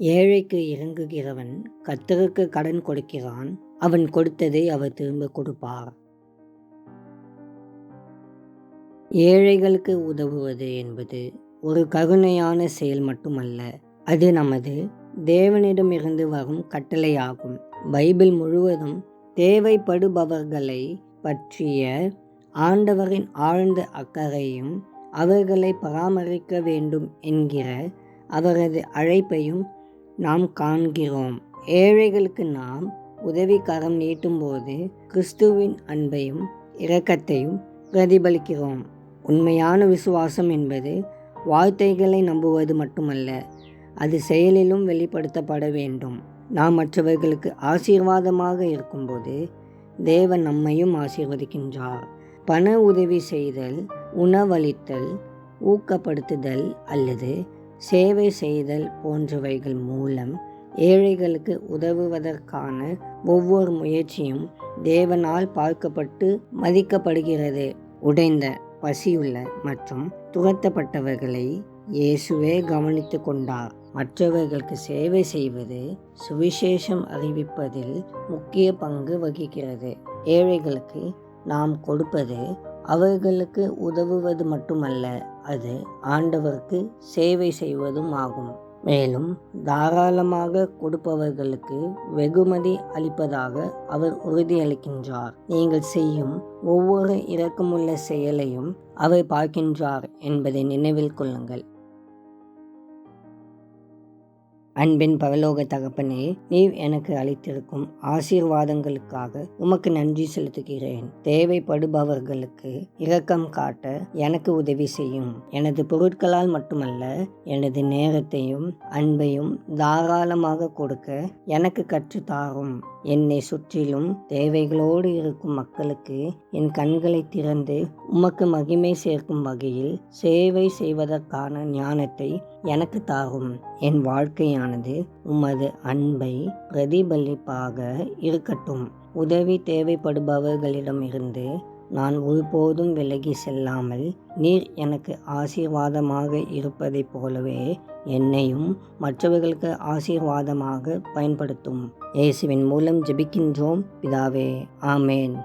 ஏழைக்கு இறங்குகிறவன் கத்தருக்கு கடன் கொடுக்கிறான் அவன் கொடுத்ததை அவர் திரும்ப கொடுப்பார். ஏழைகளுக்கு உதவுவது என்பது ஒரு கருணையான செயல் மட்டுமல்ல அது நமது தேவனிடமிருந்து வரும் கட்டளையாகும். பைபிள் முழுவதும் தேவைப்படுபவர்களை பற்றிய ஆண்டவரின் ஆழ்ந்த அக்கறையும் அவர்களை பராமரிக்க வேண்டும் என்கிற அவரது அழைப்பையும் நாம் காண்கிறோம். ஏழைகளுக்கு நாம் உதவிக்காரம் நீட்டும்போது கிறிஸ்துவின் அன்பையும் இரக்கத்தையும் பிரதிபலிக்கிறோம். உண்மையான விசுவாசம் என்பது வார்த்தைகளை நம்புவது மட்டுமல்ல அது செயலிலும் வெளிப்படுத்தப்பட வேண்டும். நாம் மற்றவர்களுக்கு ஆசீர்வாதமாக இருக்கும்போது தேவன் நம்மையும் ஆசீர்வதிக்கின்றார். பண உதவி செய்தல் உணவளித்தல் ஊக்கப்படுத்துதல் அல்லது சேவை செய்தல் போன்றவைகள் மூலம் ஏழைகளுக்கு உதவுவதற்கான ஒவ்வொரு முயற்சியும் தேவனால் பார்க்கப்பட்டு மதிக்கப்படுகிறது. உடைந்த பசியுள்ள மற்றும் துரத்தப்பட்டவர்களை இயேசுவே கவனித்து கொண்டார். மற்றவர்களுக்கு சேவை செய்வது சுவிசேஷம் அறிவிப்பதில் முக்கிய பங்கு வகிக்கிறது. ஏழைகளுக்கு நாம் கொடுப்பது அவர்களுக்கு உதவுவது மட்டுமல்ல அது ஆண்டவருக்கு சேவை செய்வதும் ஆகும். மேலும் தாராளமாக கொடுப்பவர்களுக்கு வெகுமதி அளிப்பதாக அவர் உறுதியளிக்கின்றார். நீங்கள் செய்யும் ஒவ்வொரு இரக்கமுள்ள செயலையும் அவர் பார்க்கின்றார் என்பதை நினைவில் கொள்ளுங்கள். அன்பின் பரலோக தகப்பனே நீ எனக்கு அளித்திருக்கும் ஆசீர்வாதங்களுக்காக உமக்கு நன்றி செலுத்துகிறேன். தேவைப்படுபவர்களுக்கு இரக்கம் காட்ட எனக்கு உதவி செய்யும். எனது பொருட்களால் மட்டுமல்ல எனது நேரத்தையும் அன்பையும் தாராளமாக கொடுக்க எனக்கு கற்றுத்தாரும் என்னை சுற்றிலும் தேவைகளோடு இருக்கும் மக்களுக்கு என் கண்களை திறந்து உமக்கு மகிமை சேர்க்கும் வகையில் சேவை செய்வதற்கான ஞானத்தை எனக்கு தாரும் என் வாழ்க்கையானது உமது அன்பை பிரதிபலிப்பாக இருக்கட்டும். உதவி தேவைப்படுபவர்களிடமிருந்து நான் ஒருபோதும் விலகி செல்லாமல் நீர் எனக்கு ஆசீர்வாதமாக இருப்பதைப் போலவே என்னையும் மற்றவர்களுக்கு ஆசீர்வாதமாக பயன்படுத்தும். இயேசுவின் மூலம் ஜெபிக்கின்றோம். பிதாவே ஆமேன்.